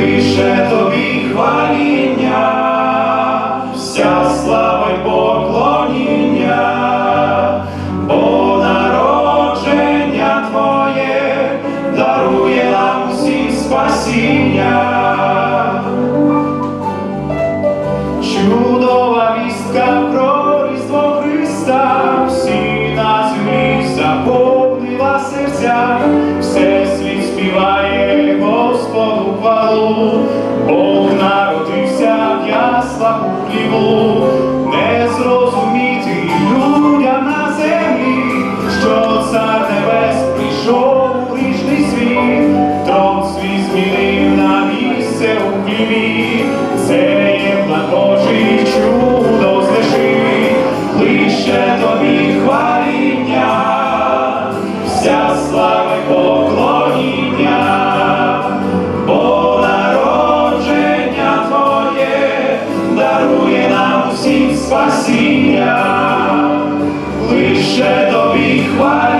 Више тобі хваління, вся слава й поклоніння, бо народження Твоє дарує нам всім спасіння, чудова вістка про Різдво Христа, всі на землі заповнила серця. Йому не зрозуміти людям на землі, що цар небес прийшов у грішний світ, трон свій змінив на місце у хліві. duszę Tobie chwali.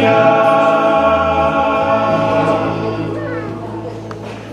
Hallelujah.